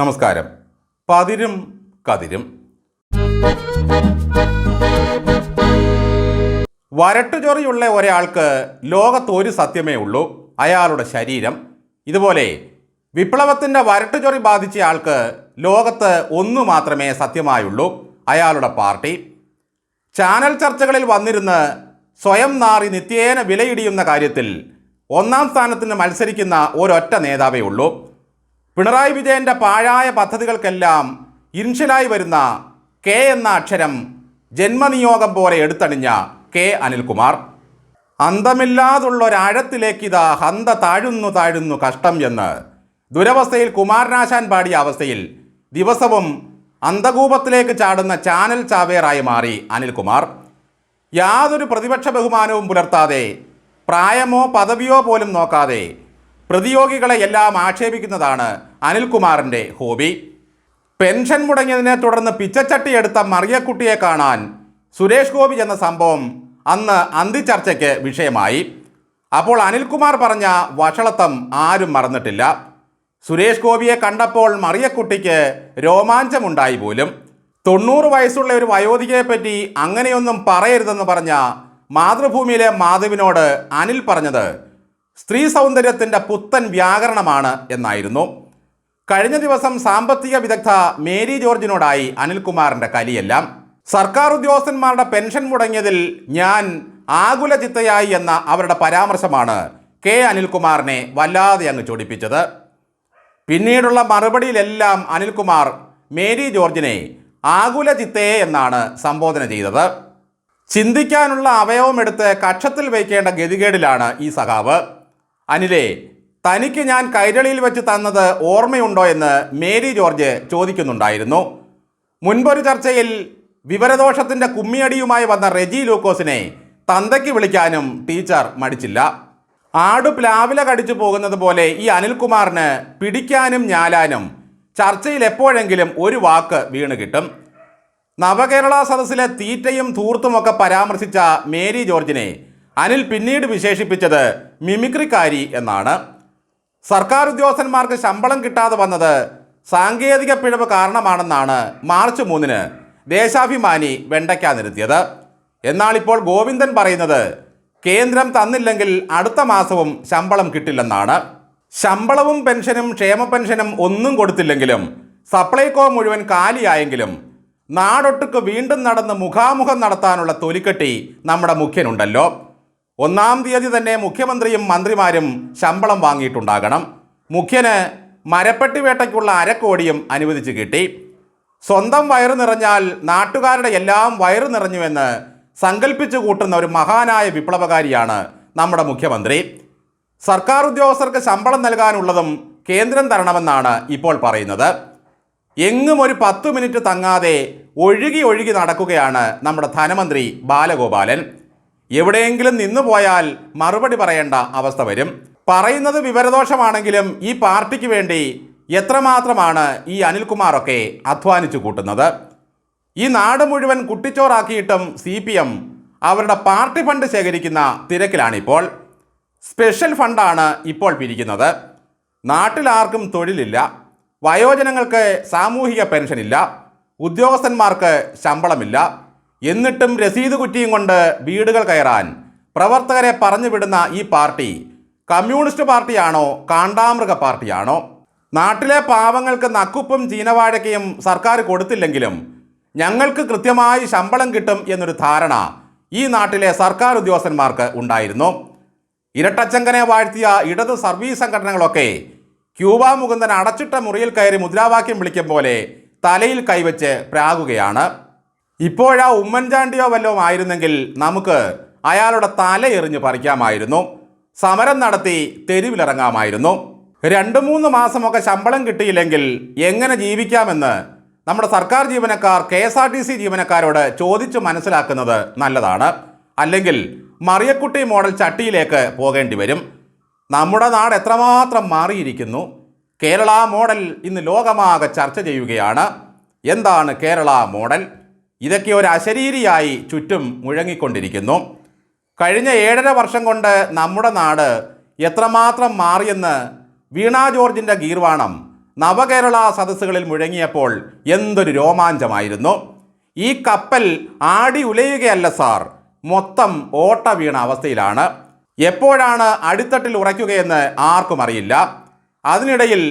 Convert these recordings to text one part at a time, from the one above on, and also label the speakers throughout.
Speaker 1: നമസ്കാരം. പതിരും കതിരും. വരട്ടുചൊറിയുള്ള ഒരാൾക്ക് ലോകത്ത് ഒരു സത്യമേ ഉള്ളൂ. അയാളുടെ ശരീരം. ഇതുപോലെ വിപ്ലവത്തിന്റെ വരട്ടുചൊറി ബാധിച്ച ആൾക്ക് ലോകത്ത് ഒന്നു മാത്രമേ സത്യമായുള്ളൂ. അയാളുടെ പാർട്ടി. ചാനൽ ചർച്ചകളിൽ വന്നിരുന്ന് സ്വയം നാറി നിത്യേന വിലയിടിയുന്ന കാര്യത്തിൽ ഒന്നാം സ്ഥാനത്തിന് മത്സരിക്കുന്ന ഒരൊറ്റ നേതാവേ ഉള്ളൂ. പിണറായി വിജയന്റെ പാഴായ പദ്ധതികൾക്കെല്ലാം ഇൻഷലായി വരുന്ന കെ എന്ന അക്ഷരം ജന്മനിയോഗം പോലെ എടുത്തണിഞ്ഞ കെ അനിൽകുമാർ. അന്തമില്ലാതുള്ള ഒരാഴത്തിലേക്കിതാ ഹന്ത താഴുന്നു താഴുന്നു കഷ്ടം എന്ന് ദുരവസ്ഥയിൽ കുമാരനാശാൻ പാടിയ അവസ്ഥയിൽ ദിവസവും അന്തകൂപത്തിലേക്ക് ചാടുന്ന ചാനൽ ചാവേറായി മാറി അനിൽകുമാർ. യാതൊരു പ്രതിപക്ഷ ബഹുമാനവും പുലർത്താതെ പ്രായമോ പദവിയോ പോലും നോക്കാതെ പ്രതിയോഗികളെ എല്ലാം ആക്ഷേപിക്കുന്നതാണ് അനിൽകുമാറിന്റെ ഹോബി. പെൻഷൻ മുടങ്ങിയതിനെ തുടർന്ന് പിച്ചച്ചട്ടി എടുത്ത മറിയക്കുട്ടിയെ കാണാൻ സുരേഷ് ഗോപി എന്ന സംഭവം അന്ന് അന്തിച്ചർച്ചയ്ക്ക് വിഷയമായി. അപ്പോൾ അനിൽകുമാർ പറഞ്ഞ വഷളത്വം ആരും മറന്നിട്ടില്ല. സുരേഷ് ഗോപിയെ കണ്ടപ്പോൾ മറിയക്കുട്ടിക്ക് രോമാഞ്ചമുണ്ടായി പോലും. തൊണ്ണൂറ് വയസ്സുള്ള ഒരു വയോധികയെ പറ്റി അങ്ങനെയൊന്നും പറയരുതെന്ന് പറഞ്ഞ മാതൃഭൂമിയിലെ മാധവിനോട് അനിൽ പറഞ്ഞത് സ്ത്രീ സൗന്ദര്യത്തിന്റെ പുത്തൻ വ്യാകരണമാണ് എന്നായിരുന്നു. കഴിഞ്ഞ ദിവസം സാമ്പത്തിക വിദഗ്ധ മേരി ജോർജിനോടായി അനിൽകുമാറിന്റെ കലിയെല്ലാം. സർക്കാർ ഉദ്യോഗസ്ഥന്മാരുടെ പെൻഷൻ മുടങ്ങിയതിൽ ഞാൻ ആകുല ചിത്തയായി എന്ന അവരുടെ പരാമർശമാണ് കെ അനിൽകുമാറിനെ വല്ലാതെ അങ്ങ് ചൊടിപ്പിച്ചത്. പിന്നീടുള്ള മറുപടിയിലെല്ലാം അനിൽകുമാർ മേരി ജോർജിനെ ആകുല ചിത്തയെ എന്നാണ് സംബോധന ചെയ്തത്. ചിന്തിക്കാനുള്ള അവയവമെടുത്ത് കക്ഷത്തിൽ വയ്ക്കേണ്ട ഗതികേടിലാണ് ഈ സഖാവ്. അനിലേ തനിക്ക് ഞാൻ കൈരളിയിൽ വെച്ച് തന്നത് ഓർമ്മയുണ്ടോ എന്ന് മേരി ജോർജ് ചോദിക്കുന്നുണ്ടായിരുന്നു. മുൻപൊരു ചർച്ചയിൽ വിവരദോഷത്തിന്റെ കുമ്മിയടിയുമായി വന്ന റെജി ലൂക്കോസിനെ തന്തയ്ക്ക് വിളിക്കാനും ടീച്ചർ മടിച്ചില്ല. ആടു പ്ലാവില കടിച്ചു പോകുന്നത് പോലെ ഈ അനിൽകുമാറിന് പിടിക്കാനും ഞാലാനും ചർച്ചയിൽ എപ്പോഴെങ്കിലും ഒരു വാക്ക് വീണ് കിട്ടും. നവകേരള സദസ്സിലെ തീറ്റയും തൂർത്തുമൊക്കെ പരാമർശിച്ച മേരി ജോർജിനെ അനിൽ പിന്നീട് വിശേഷിപ്പിച്ചത് മിമിക്രിക്കാരി എന്നാണ്. സർക്കാർ ഉദ്യോഗസ്ഥന്മാർക്ക് ശമ്പളം കിട്ടാതെ വന്നത് സാങ്കേതിക പിഴവ് കാരണമാണെന്നാണ് മാർച്ച് മൂന്നിന് ദേശാഭിമാനി വെണ്ടയ്ക്ക നിരത്തിയത്. എന്നാൽ ഇപ്പോൾ ഗോവിന്ദൻ പറയുന്നത് കേന്ദ്രം തന്നില്ലെങ്കിൽ അടുത്ത മാസവും ശമ്പളം കിട്ടില്ലെന്നാണ്. ശമ്പളവും പെൻഷനും ക്ഷേമ പെൻഷനും ഒന്നും കൊടുത്തില്ലെങ്കിലും സപ്ലൈകോ മുഴുവൻ കാലിയായെങ്കിലും നാടൊട്ടുക്ക് വീണ്ടും നടന്ന് മുഖാമുഖം നടത്താനുള്ള തൊലിക്കെട്ടി നമ്മുടെ മുഖ്യനുണ്ടല്ലോ. ഒന്നാം തീയതി തന്നെ മുഖ്യമന്ത്രിയും മന്ത്രിമാരും ശമ്പളം വാങ്ങിയിട്ടുണ്ടാകണം. മുഖ്യന് മരപ്പെട്ടി വേട്ടയ്ക്കുള്ള അരക്കോടിയും അനുവദിച്ച് കിട്ടി. സ്വന്തം വയറു നിറഞ്ഞാൽ നാട്ടുകാരുടെ എല്ലാം വയറു നിറഞ്ഞുവെന്ന് സങ്കല്പിച്ചു കൂട്ടുന്ന ഒരു മഹാനായ വിപ്ലവകാരിയാണ് നമ്മുടെ മുഖ്യമന്ത്രി. സർക്കാർ ഉദ്യോഗസ്ഥർക്ക് ശമ്പളം നൽകാനുള്ളതും കേന്ദ്രം തരണമെന്നാണ് ഇപ്പോൾ പറയുന്നത്. എങ്ങും ഒരു പത്ത് മിനിറ്റ് തങ്ങാതെ ഒഴുകി ഒഴുകി നടക്കുകയാണ് നമ്മുടെ ധനമന്ത്രി ബാലഗോപാലൻ. എവിടെയെങ്കിലും നിന്നു പോയാൽ മറുപടി പറയേണ്ട അവസ്ഥ വരും. പറയുന്നത് വിവരദോഷമാണെങ്കിലും ഈ പാർട്ടിക്ക് വേണ്ടി എത്രമാത്രമാണ് ഈ അനിൽകുമാറൊക്കെ അധ്വാനിച്ചു കൂട്ടുന്നത്? ഈ നാട് മുഴുവൻ കുട്ടിച്ചോറാക്കിയിട്ടും സി പി എം അവരുടെ പാർട്ടി ഫണ്ട് ശേഖരിക്കുന്ന തിരക്കിലാണിപ്പോൾ. സ്പെഷ്യൽ ഫണ്ടാണ് ഇപ്പോൾ പിരിക്കുന്നത്. നാട്ടിലാർക്കും തൊഴിലില്ല. വയോജനങ്ങൾക്ക് സാമൂഹിക പെൻഷനില്ല. ഉദ്യോഗസ്ഥന്മാർക്ക് ശമ്പളമില്ല. എന്നിട്ടും രസീത് കുറ്റിയും കൊണ്ട് വീടുകൾ കയറാൻ പ്രവർത്തകരെ പറഞ്ഞു വിടുന്ന ഈ പാർട്ടി കമ്മ്യൂണിസ്റ്റ് പാർട്ടിയാണോ കാണ്ടാമൃഗ പാർട്ടിയാണോ? നാട്ടിലെ പാവങ്ങൾക്ക് നക്കുപ്പും ചീനവാഴക്കയും സർക്കാർ കൊടുത്തില്ലെങ്കിലും ഞങ്ങൾക്ക് കൃത്യമായി ശമ്പളം കിട്ടും എന്നൊരു ധാരണ ഈ നാട്ടിലെ സർക്കാർ ഉദ്യോഗസ്ഥന്മാർക്ക് ഉണ്ടായിരുന്നു. ഇരട്ടച്ചങ്കനെ വാഴ്ത്തിയ ഇടത് സർവീസ് സംഘടനകളൊക്കെ ക്യൂബ മുകുന്ദൻ അടച്ചിട്ട മുറിയിൽ കയറി മുദ്രാവാക്യം വിളിക്കും പോലെ തലയിൽ കൈവച്ച് പ്രാകുകയാണ്. ഇപ്പോഴാ ഉമ്മൻചാണ്ടിയോ വല്ലതും ആയിരുന്നെങ്കിൽ നമുക്ക് അയാളുടെ തല എറിഞ്ഞ് പറിക്കാമായിരുന്നു. സമരം നടത്തി തെരുവിലിറങ്ങാമായിരുന്നു. രണ്ട് മൂന്ന് മാസമൊക്കെ ശമ്പളം കിട്ടിയില്ലെങ്കിൽ എങ്ങനെ ജീവിക്കാമെന്ന് നമ്മുടെ സർക്കാർ ജീവനക്കാർ K S R T C ജീവനക്കാരോട് ചോദിച്ചു മനസ്സിലാക്കുന്നത് നല്ലതാണ്. അല്ലെങ്കിൽ മറിയക്കുട്ടി മോഡൽ ചട്ടിയിലേക്ക് പോകേണ്ടി വരും. നമ്മുടെ നാട് എത്രമാത്രം മാറിയിരിക്കുന്നു. കേരള മോഡൽ ഇന്ന് ലോകമാകെ ചർച്ച ചെയ്യുകയാണ്. എന്താണ് കേരള മോഡൽ? ഇതൊക്കെ ഒരു അശരീരിയായി ചുറ്റും മുഴങ്ങിക്കൊണ്ടിരിക്കുന്നു. കഴിഞ്ഞ ഏഴര വർഷം കൊണ്ട് നമ്മുടെ നാട് എത്രമാത്രം മാറിയെന്ന് വീണ ജോർജിന്റെ ഗീർവാണം നവകേരള സദസ്സുകളിൽ മുഴങ്ങിയപ്പോൾ എന്തൊരു രോമാഞ്ചമായിരുന്നു. ഈ കപ്പൽ ആടി ഉലയുകയല്ല സാർ മൊത്തം ഓട്ട വീണ അവസ്ഥയിലാണ്. എപ്പോഴാണ് അടിത്തട്ടിൽ ഉറയ്ക്കുകയെന്ന് ആർക്കും അറിയില്ല. അതിനിടയിൽ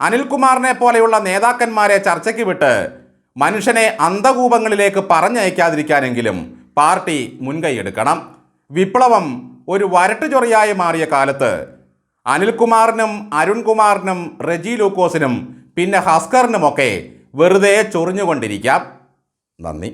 Speaker 1: അനിൽകുമാറിനെ പോലെയുള്ള നേതാക്കന്മാരെ ചർച്ചയ്ക്ക് വിട്ട് മനുഷ്യനെ അന്ധകൂപങ്ങളിലേക്ക് പറഞ്ഞയക്കാതിരിക്കാനെങ്കിലും പാർട്ടി മുൻകൈയെടുക്കണം. വിപ്ലവം ഒരു വരട്ടുചൊറിയായി മാറിയ കാലത്ത് അനിൽകുമാറിനും അരുൺകുമാറിനും റെജി ലൂക്കോസിനും പിന്നെ ഹസ്കറിനുമൊക്കെ വെറുതെ ചൊറിഞ്ഞുകൊണ്ടിരിക്കാം. നന്ദി.